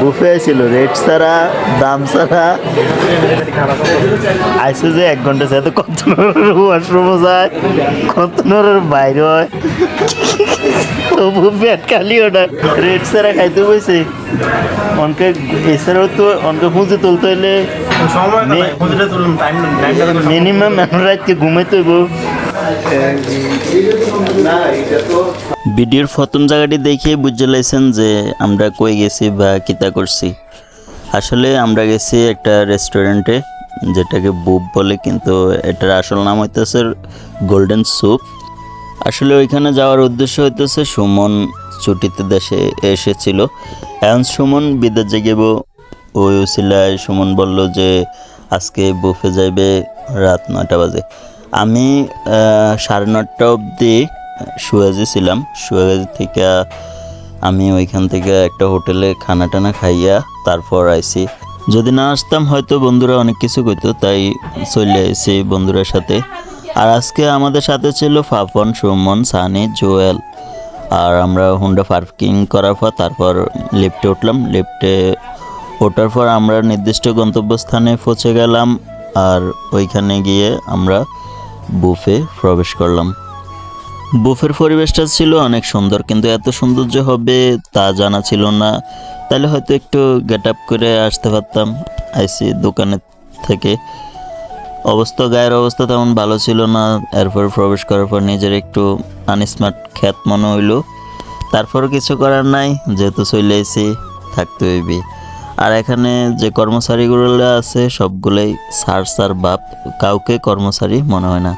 Buffet ছিল rate ছাড়া দাম ছাড়া। আইসো যে এক ঘণ্টা সাথে কত ওয়াশরুমও যায় কত নরের বাইরে হয়। তবু পেট খালি ওটা রেট ছাড়া খাইতে বসে অনকে এছাড়াও তো অনকে খুঁজে তুলতে হইলে মিনিমাম রাতকে ঘুমাইতে হইব। ভিডিওর প্রথম জায়গাটি দেখে বুঝতে লাইছেন যে আমরা কই গেছি বা কিতা করছি। আসলে আমরা গেছি একটা রেস্টুরেন্টে যেটাকে বুব বলে, কিন্তু এটার আসল নাম হইতেছে গোল্ডেন স্যুপ আসলে ওইখানে যাওয়ার উদ্দেশ্য হইতেছে সুমন ছুটিতে দেশে এসেছিল। এখন সুমন বিদেশ যাইব ওই উসিলায় সুমন বলল যে আজকে বুফে যাইবে রাত নয়টা বাজে। আমি সাড়ে নটা অবধি সুয়াজি ছিলাম। সুয়াজি থেকে আমি ওইখান থেকে একটা হোটেলে খানা টানা খাইয়া তারপর আইসি যদি না আসতাম, হয়তো বন্ধুরা অনেক কিছু কইতো, তাই চলে আইছি বন্ধুরার সাথে। আর আজকে আমাদের সাথে ছিল ফাফন, সুমন, সানি, জোয়েল। আর আমরা হুন্ডা পার্কিং করার পর তারপর লিফটে উঠলাম। লিফটে ওঠার পর আমরা নির্দিষ্ট গন্তব্যস্থানে পৌঁছে গেলাম। আর ওইখানে গিয়ে আমরা বুফে প্রবেশ করলাম। বুফের পরিবেশটা ছিল অনেক সুন্দর, কিন্তু এত সুন্দর যে হবে তা জানা ছিল না। তাহলে হয়তো একটু গেট আপ করে আসতে পারতাম আইসি দোকানের থেকে। অবস্থা, গায়ের অবস্থা তেমন ভালো ছিল না। এরপর প্রবেশ করার পর নিজের একটু আনস্মার্ট খ্যাত মনে হইল। তারপর কিছু করার নাই, যেহেতু চলে এসেছি থাকতে হইবি। আর এখানে যে কর্মচারীগুলো আছে, সবগুলোই সার সার বাপ, কাউকে কর্মচারী মনে হয় না।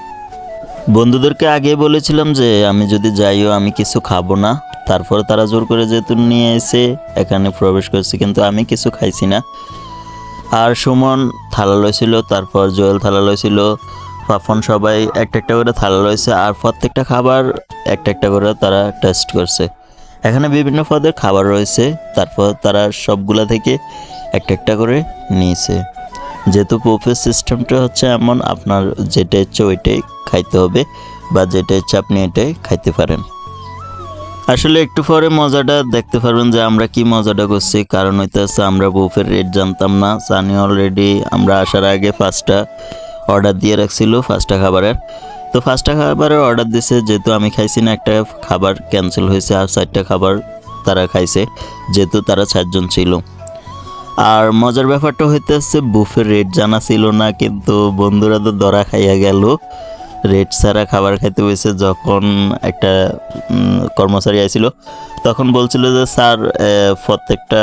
বন্ধুদেরকে আগে বলেছিলাম যে, আমি যদি যাইও, আমি কিছু খাব না। তারপরে তারা জোর করে যেহেতু নিয়ে এসে এখানে প্রবেশ করছি, কিন্তু আমি কিছু খাইছি না। আর সুমন থালা লইছিল, তারপর জোয়েল থালা লইছিল পাফন সবাই একটা একটা করে থালা লইছে, আর প্রত্যেকটা খাবার একটা একটা করে তারা টেস্ট করছে। এখানে বিভিন্ন পদের খাবার রয়েছে। তারপর তারা সবগুলা থেকে একটা একটা করে নিয়েছে। যেহেতু বুফে সিস্টেমটা হচ্ছে এমন, আপনার যেটা ইচ্ছে ওইটাই খাইতে হবে বা যেটা ইচ্ছে আপনি এটাই খাইতে পারেন। আসলে একটু পরে মজাটা দেখতে পারবেন যে আমরা কি মজাটা করছি, কারণ হইতেছে আমরা বুফের রেট জানতাম না। সানি অলরেডি আমরা আসার আগে ফার্স্টটা অর্ডার দিয়ে রাখছিল ফার্স্টটা খাবারের। তো ফার্স্টটা খাবারের অর্ডার দিছে, যেহেতু আমি খাইছি না, একটা খাবার ক্যান্সেল হয়েছে আর চারটা খাবার তারা খাইছে, যেহেতু তারা চারজন ছিল। আর মজার ব্যাপারটা হইতেছে বুফের রেট জানা ছিল না, কিন্তু বন্ধুরা তো দরা খাইয়া গেল। রেট ছাড়া খাবার খাইতে হয়েছে যখন একটা কর্মচারী আইছিল, তখন বলছিল যে, স্যার প্রত্যেকটা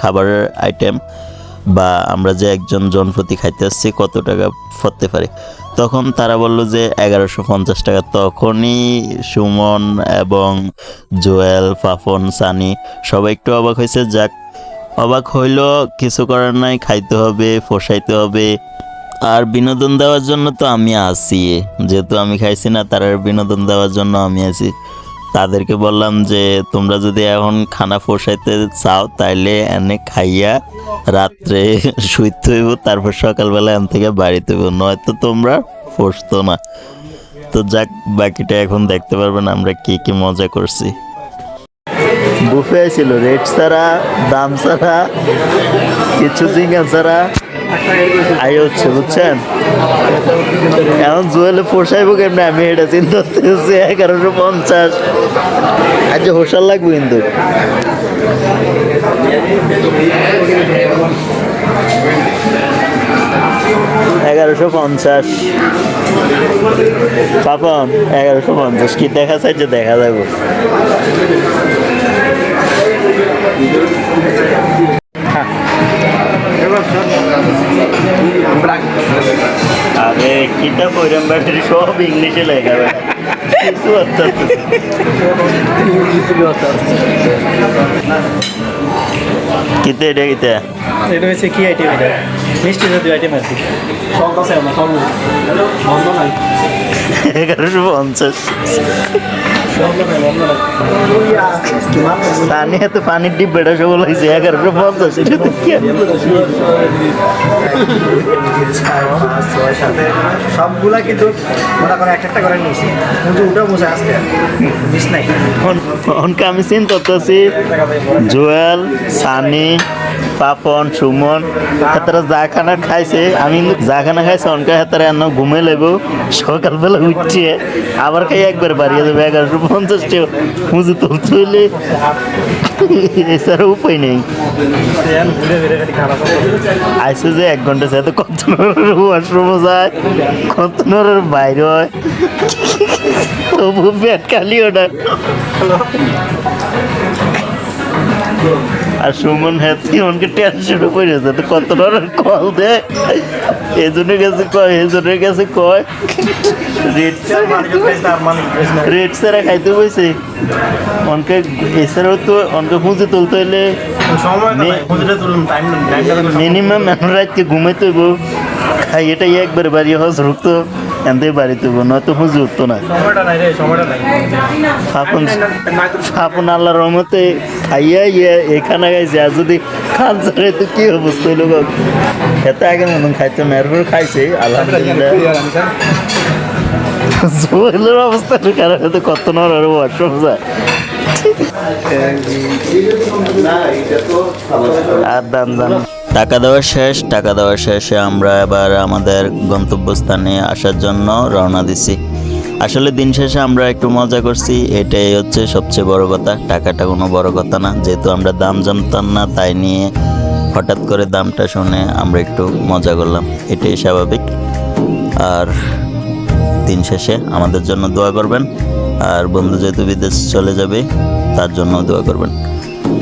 খাবারের আইটেম বা আমরা যে একজন জনপ্রতি খাইতে আসছি, কত টাকা পড়তে পারে? তখন তারা বলল যে এগারোশো পঞ্চাশ টাকা তখনই সুমন এবং জোয়েল পাফন সানি সবাই একটু অবাক হয়েছে। যাক, অবাক হইল, কিছু করার নাই, খাইতে হবে পোষাইতে হবে। আর বিনোদন দেওয়ার জন্য তো আমি আছি। যেহেতু আমি খাইছি না, তার বিনোদন দেওয়ার জন্য আমি আছি। তাদেরকে বললাম যে, তোমরা যদি এখন খানা পোষাইতে চাও, তাইলে এনে খাইয়া রাত্রে শুইতে হইব, তারপর সকালবেলা এন থেকে বাড়িতে হইব। নয়তো তোমরা ফসতো না। তো যাক, বাকিটা এখন দেখতে পারবেন আমরা কি কি মজা করছি। বুফে ছিল রেট ছাড়া দাম ছাড়া কিছু জিঙ্গা ছাড়া আই হচ্ছে, বুঝছেন? এখন জুয়েলে পোষাইবো কেমনি? আমি এটা চিন্তা করতেছি, এগারোশো পঞ্চাশ। আচ্ছা হোসার লাগবে কিন্তু। এগারোশো পঞ্চাশ। পাপন, এগারোশো পঞ্চাশ। কি দেখা চাই যে দেখা যাব। কিতা কইরাম ব্যাটারি সব ইংলিশে লেখা কিছু কিতা এটা কিতা এটা হচ্ছে কি আইটেম এটা মিষ্টি জাতীয় আইটেম আর কি সব আছে আমার সব বন্ধ নাই এগারোশো পঞ্চাশ সানি এত পানির ডিপ বেটা সব লাগছে এগারোশো পঞ্চাশ এটা তো কি আর? সবগুলা কিন্তু মনে করে একটা করে নিয়েছি কিন্তু ওটা আসতে মিস নাই আমি চিন করতেছি জুয়েল সানি পাপন, সুমন, হাতারা যা খানা খাইছে। আমি যা খানা খাইছে, অনকে হাতারা এনে ঘুমে লেবো। সকালবেলা উঠছে, আবার খাই একবার বাড়িয়ে দেবে, এগারোশো পঞ্চাশ টাকা পুঁজি তুলতে হইলে এছাড়া উপায় নেই। আইসে যে এক ঘণ্টা সাথে কত ওয়াশরুমে যায় কত নরের বাইরে হয়। তবু পেট খালি ওটা। আর সুমন হ্যাতি মনকে টেনশনে পড়েছে তো কত নরের কল দেয় এজনের কাছে কয় এজনের কাছে কয় রেট ছাড়া খাইতে বসে অনকে এছাড়াও তো অনকে খুঁজে তুলতে টাইমটা মিনিমাম এখন রাতকে ঘুমাইতে হইব। খাই এটাই একবার বাড়ি হজ রুখতো এনতে বাড়িতে হইব নয়তো হুঁজে উঠতো না। সময়টা নাই রে সময়টা নাই। ফাপন ফাপন আল্লাহর রহমতে খাইয়া ইয়ে এখানে গাইছে আর যদি খান ছাড়ে তো কি অবস্থা হইল গো? এত আগে মতন খাইতো না এরপর খাইছে আলহামদুলিল্লাহ। অবস্থা কারণ তো কত নর আর ওয়াশরুম যায়। আর দাম দাম টাকা দেওয়া শেষ, টাকা দেওয়া শেষে আমরা এবার আমাদের গন্তব্যস্থানে আসার জন্য রওনা দিছি। আসলে দিন শেষে আমরা একটু মজা করছি, এটাই হচ্ছে সবচেয়ে বড় কথা। টাকাটা কোনো বড় কথা না, যেহেতু আমরা দাম জানতাম না, তাই নিয়ে হঠাৎ করে দামটা শুনে আমরা একটু মজা করলাম। এটাই স্বাভাবিক। আর দিন শেষে আমাদের জন্য দোয়া করবেন। আর বন্ধু যেহেতু বিদেশ চলে যাবে, তার জন্য দোয়া করবেন।